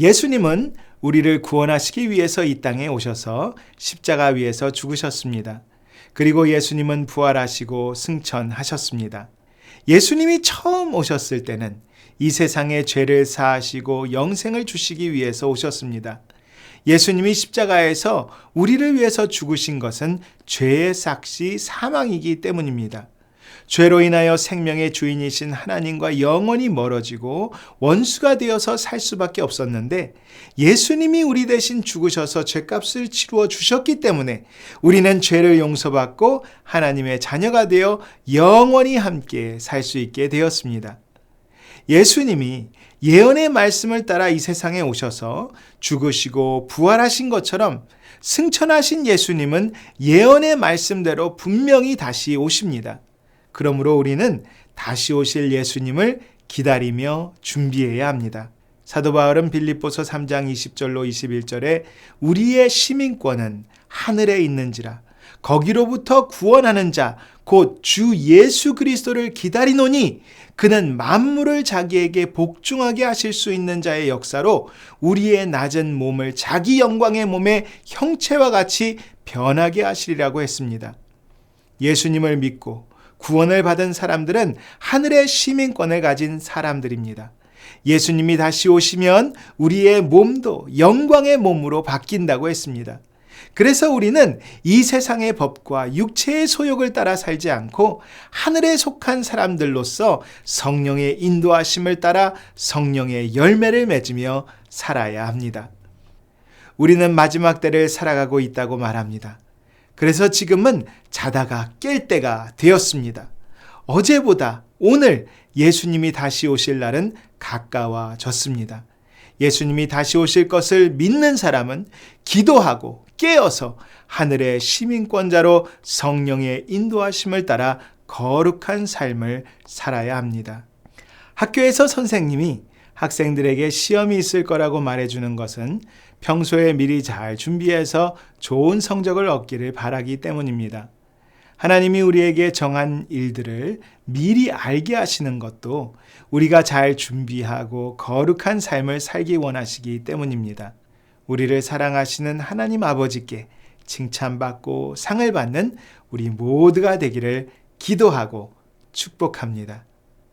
예수님은 우리를 구원하시기 위해서 이 땅에 오셔서 십자가 위에서 죽으셨습니다. 그리고 예수님은 부활하시고 승천하셨습니다. 예수님이 처음 오셨을 때는 이 세상의 죄를 사하시고 영생을 주시기 위해서 오셨습니다. 예수님이 십자가에서 우리를 위해서 죽으신 것은 죄의 삭시 사망이기 때문입니다. 죄로 인하여 생명의 주인이신 하나님과 영원히 멀어지고 원수가 되어서 살 수밖에 없었는데 예수님이 우리 대신 죽으셔서 죄값을 치루어 주셨기 때문에 우리는 죄를 용서받고 하나님의 자녀가 되어 영원히 함께 살 수 있게 되었습니다. 예수님이 예언의 말씀을 따라 이 세상에 오셔서 죽으시고 부활하신 것처럼 승천하신 예수님은 예언의 말씀대로 분명히 다시 오십니다. 그러므로 우리는 다시 오실 예수님을 기다리며 준비해야 합니다. 사도 바울은 빌립보서 3장 20절로 21절에 우리의 시민권은 하늘에 있는지라 거기로부터 구원하는 자 곧 주 예수 그리스도를 기다리노니 그는 만물을 자기에게 복종하게 하실 수 있는 자의 역사로 우리의 낮은 몸을 자기 영광의 몸의 형체와 같이 변하게 하시리라고 했습니다. 예수님을 믿고 구원을 받은 사람들은 하늘의 시민권을 가진 사람들입니다. 예수님이 다시 오시면 우리의 몸도 영광의 몸으로 바뀐다고 했습니다. 그래서 우리는 이 세상의 법과 육체의 소욕을 따라 살지 않고 하늘에 속한 사람들로서 성령의 인도하심을 따라 성령의 열매를 맺으며 살아야 합니다. 우리는 마지막 때를 살아가고 있다고 말합니다. 그래서 지금은 자다가 깰 때가 되었습니다. 어제보다 오늘 예수님이 다시 오실 날은 가까워졌습니다. 예수님이 다시 오실 것을 믿는 사람은 기도하고 깨어서 하늘의 시민권자로 성령의 인도하심을 따라 거룩한 삶을 살아야 합니다. 학교에서 선생님이 학생들에게 시험이 있을 거라고 말해주는 것은 평소에 미리 잘 준비해서 좋은 성적을 얻기를 바라기 때문입니다. 하나님이 우리에게 정한 일들을 미리 알게 하시는 것도 우리가 잘 준비하고 거룩한 삶을 살기 원하시기 때문입니다. 우리를 사랑하시는 하나님 아버지께 칭찬받고 상을 받는 우리 모두가 되기를 기도하고 축복합니다.